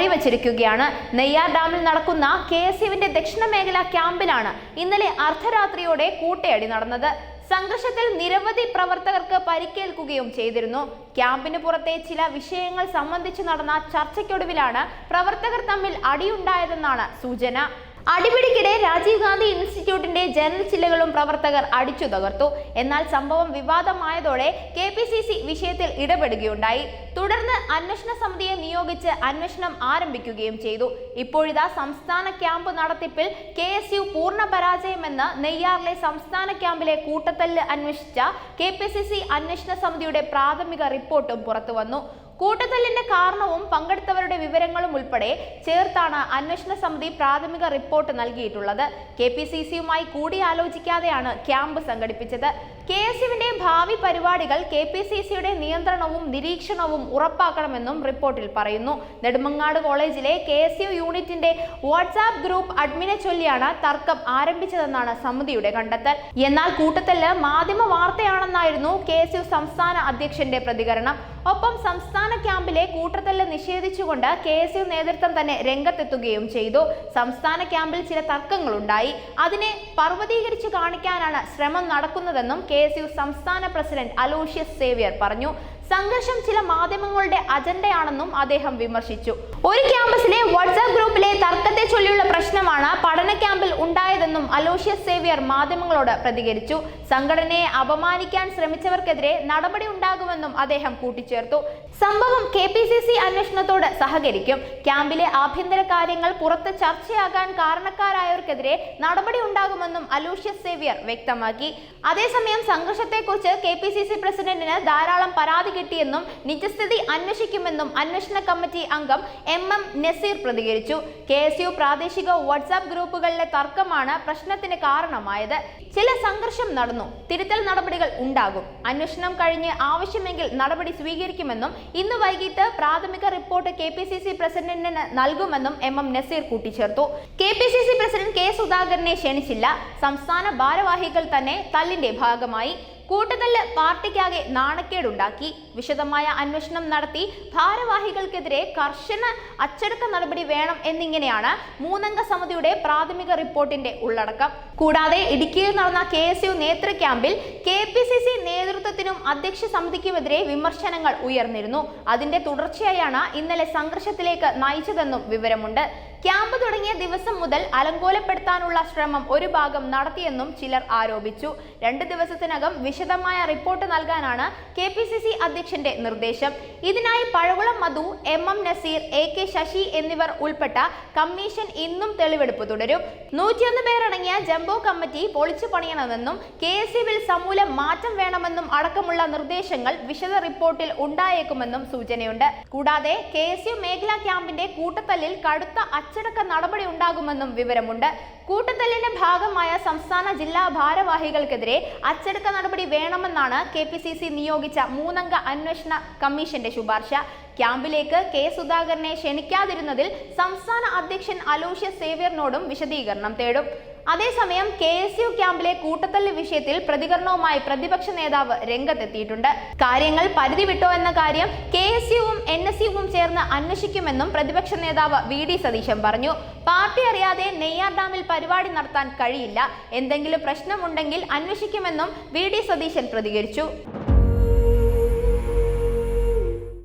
വഴിവച്ചിരിക്കുകയാണ്. നെയ്യാർ ഡാമിൽ നടക്കുന്ന K S യുവിന്റെ ദക്ഷിണ മേഖല ക്യാമ്പിലാണ് ഇന്നലെ അർദ്ധരാത്രിയോടെ കൂട്ടയടി നടന്നത്. സംഘർഷത്തിൽ നിരവധി പ്രവർത്തകർക്ക് പരിക്കേൽക്കുകയും ചെയ്തിരുന്നു. ക്യാമ്പിന് പുറത്തെ ചില വിഷയങ്ങൾ സംബന്ധിച്ച് നടന്ന ചർച്ചയ്ക്കൊടുവിലാണ് പ്രവർത്തകർ തമ്മിൽ അടിയുണ്ടായതെന്നാണ് സൂചന. അടിപിടിക്കിടെ രാജീവ് ഗാന്ധി ഇൻസ്റ്റിറ്റ്യൂട്ടിന്റെ ജനറൽ ചില്ലകളും പ്രവർത്തകർ അടിച്ചു തകർത്തു. എന്നാൽ സംഭവം വിവാദമായതോടെ കെ പി സി സി വിഷയത്തിൽ ഇടപെടുകയുണ്ടായി. തുടർന്ന് അന്വേഷണ സമിതിയെ നിയോഗിച്ച് അന്വേഷണം ആരംഭിക്കുകയും ചെയ്തു. ഇപ്പോഴിതാ സംസ്ഥാന ക്യാമ്പ് നടത്തിപ്പിൽ കെ എസ് യു പൂർണ പരാജയമെന്ന് നെയ്യാറിലെ സംസ്ഥാന ക്യാമ്പിലെ കൂട്ടത്തല്ല് അന്വേഷിച്ച കെ പി സി സി അന്വേഷണ സമിതിയുടെ പ്രാഥമിക റിപ്പോർട്ടും പുറത്തുവന്നു. കൂട്ടത്തല്ലിന്റെ കാരണവും പങ്കെടുത്തവരുടെ വിവരങ്ങളും ഉൾപ്പെടെ ചേർത്താണ് അന്വേഷണ സമിതി പ്രാഥമിക റിപ്പോർട്ട് നൽകിയിട്ടുള്ളത്. കെ പി സി സിയുമായി കൂടിയാലോചിക്കാതെയാണ് ക്യാമ്പ് സംഘടിപ്പിച്ചത്. കെ എസ് യുവിന്റെ ഭാവി പരിപാടികൾ കെ പി സി സിയുടെ നിയന്ത്രണവും നിരീക്ഷണവും ഉറപ്പാക്കണമെന്നും റിപ്പോർട്ടിൽ പറയുന്നു. നെടുമങ്ങാട് കോളേജിലെ കെ എസ് യു യൂണിറ്റിന്റെ വാട്സാപ്പ് ഗ്രൂപ്പ് അഡ്മിനെ ചൊല്ലിയാണ് തർക്കം ആരംഭിച്ചതെന്നാണ് സമിതിയുടെ കണ്ടെത്തൽ. എന്നാൽ കൂട്ടത്തല്ല് മാധ്യമ വാർത്തയാണെന്നായിരുന്നു കെ എസ് യു സംസ്ഥാന അധ്യക്ഷന്റെ പ്രതികരണം. ഒപ്പം സംസ്ഥാന ക്യാമ്പിലെ കൂട്ടത്തല്ല് നിഷേധിച്ചുകൊണ്ട് കെ എസ് യു നേതൃത്വം തന്നെ രംഗത്തെത്തുകയും ചെയ്തു. സംസ്ഥാന ക്യാമ്പിൽ ചില തർക്കങ്ങളുണ്ടായി. അതിനെ പർവതീകരിച്ചു കാണിക്കാനാണ് ശ്രമം നടക്കുന്നതെന്നും കെ സംസ്ഥാന പ്രസിഡന്റ് അലോഷ്യസ് സേവ്യർ പറഞ്ഞു. സംഘർഷം ചില മാധ്യമങ്ങളുടെ അജണ്ടയാണെന്നും അദ്ദേഹം വിമർശിച്ചു. ഒരു ക്യാമ്പസിലെ വാട്സാപ്പ് ഗ്രൂപ്പിലെ തർക്കത്തെ ചൊല്ലിയുള്ള പ്രശ്നമാണ് പഠന ക്യാമ്പിൽ ഉണ്ടായതെന്നും അലോഷ്യസ് സേവിയർ മാധ്യമങ്ങളോട് പ്രതികരിച്ചു. സംഘടനയെ അപമാനിക്കാൻ ശ്രമിച്ചവർക്കെതിരെ നടപടി ഉണ്ടാകുമെന്നും അദ്ദേഹം കൂട്ടിച്ചേർത്തു. സംഭവം കെ പി സി സി അന്വേഷണത്തോട് സഹകരിക്കും. ക്യാമ്പിലെ ആഭ്യന്തര കാര്യങ്ങൾ പുറത്ത് ചർച്ചയാകാൻ കാരണക്കാരായവർക്കെതിരെ നടപടി ഉണ്ടാകുമെന്നും അലൂഷ്യസ് സേവിയർ വ്യക്തമാക്കി. അതേസമയം സംഘർഷത്തെക്കുറിച്ച് കെ പി സി സി പ്രസിഡന്റിന് ധാരാളം പരാതി കിട്ടിയെന്നും നിജസ്ഥിതി അന്വേഷിക്കുമെന്നും അന്വേഷണ കമ്മിറ്റി അംഗം എം എം നസീർ പ്രതികരിച്ചു. കെ എസ് യു പ്രാദേശിക വാട്സാപ്പ് ഗ്രൂപ്പുകളിലെ തർക്കമാണ് പ്രശ്നത്തിന് കാരണമായത്. ചില സംഘർഷം നടന്നു. തിരുത്തൽ നടപടികൾ ഉണ്ടാകും. അന്വേഷണം കഴിഞ്ഞ് ആവശ്യമെങ്കിൽ നടപടി സ്വീകരിക്കുമെന്നും ഇന്ന് വൈകിട്ട് പ്രാഥമിക report K P C C പ്രസിഡന്റിന് നൽകുമെന്നും എം എം നസീർ കൂട്ടിച്ചേർത്തു. K P C C president K സുധാകരനെ ക്ഷണിച്ചില്ല. സംസ്ഥാന ഭാരവാഹികൾ തന്നെ തല്ലിന്റെ ഭാഗമായി. കൂട്ടത്തല്ല് പാർട്ടിക്കാകെ നാണക്കേടുണ്ടാക്കി. വിശദമായ അന്വേഷണം നടത്തി ഭാരവാഹികൾക്കെതിരെ കർശന അച്ചടക്ക നടപടി വേണം എന്നിങ്ങനെയാണ് മൂന്നംഗ സമിതിയുടെ പ്രാഥമിക റിപ്പോർട്ടിന്റെ ഉള്ളടക്കം. കൂടാതെ ഇടുക്കിയിൽ നടന്ന കെ എസ് യു നേതൃ ക്യാമ്പിൽ കെ പി സി സി നേതൃത്വത്തിനും അധ്യക്ഷ സമിതിക്കുമെതിരെ വിമർശനങ്ങൾ ഉയർന്നിരുന്നു. അതിന്റെ തുടർച്ചയായാണ് ഇന്നലെ സംഘർഷത്തിലേക്ക് നയിച്ചതെന്നും വിവരമുണ്ട്. ക്യാമ്പ് തുടങ്ങിയ ദിവസം മുതൽ അലങ്കോലപ്പെടുത്താനുള്ള ശ്രമം ഒരു ഭാഗം നടത്തിയെന്നും ചിലർ ആരോപിച്ചു. രണ്ട് ദിവസത്തിനകം വിശദമായ റിപ്പോർട്ട് നൽകാനാണ് കെ പി സി സി അധ്യക്ഷന്റെ നിർദ്ദേശം. ഇതിനായി Pazhakulam Madhu M M Naseer A K Sasi എന്നിവർ ഉൾപ്പെട്ട കമ്മീഷൻ ഇന്നും തെളിവെടുപ്പ് തുടരും. നൂറ്റിയൊന്ന് പേരടങ്ങിയ ജംബോ കമ്മിറ്റി പൊളിച്ചു പണിയണമെന്നും കെ എസ് ബിൽ സമൂലം മാറ്റം വേണമെന്നും അടക്കമുള്ള നിർദ്ദേശങ്ങൾ വിശദ റിപ്പോർട്ടിൽ ഉണ്ടായേക്കുമെന്നും സൂചനയുണ്ട്. കൂടാതെ കെ എസ് യു മേഖലാ ക്യാമ്പിന്റെ കൂട്ടത്തല്ലിൽ കടുത്ത അച്ചടക്ക നടപടി ഉണ്ടാകുമെന്നും വിവരമുണ്ട്. കൂട്ടത്തല്ലിന്റെ ഭാഗമായ സംസ്ഥാന ജില്ലാ ഭാരവാഹികൾക്കെതിരെ അച്ചടക്ക നടപടി വേണമെന്നാണ് കെ പി സി സി നിയോഗിച്ച മൂന്നംഗ അന്വേഷണ കമ്മീഷന്റെ ശുപാർശ. ക്യാമ്പിലേക്ക് കെ സുധാകരനെ ക്ഷണിക്കാതിരുന്നതിൽ സംസ്ഥാന അധ്യക്ഷൻ അലോഷ്യ സേവ്യറിനോടും വിശദീകരണം തേടും. അതേസമയം കെ എസ് യു ക്യാമ്പിലെ കൂട്ടത്തല്ല് വിഷയത്തിൽ പ്രതികരണവുമായി പ്രതിപക്ഷ നേതാവ് രംഗത്തെത്തിയിട്ടുണ്ട്. കാര്യങ്ങൾ പരിധി വിട്ടോ എന്ന കാര്യം കെ എസ് യുവും എസ് ചേർന്ന് അന്വേഷിക്കുമെന്നും പ്രതിപക്ഷ നേതാവ് വി ഡി സതീശൻ പറഞ്ഞു. പാർട്ടി അറിയാതെ നെയ്യാർ ഡാമിൽ പരിപാടി നടത്താൻ കഴിയില്ല. എന്തെങ്കിലും പ്രശ്നമുണ്ടെങ്കിൽ അന്വേഷിക്കുമെന്നും വി ഡി സതീശൻ പ്രതികരിച്ചു.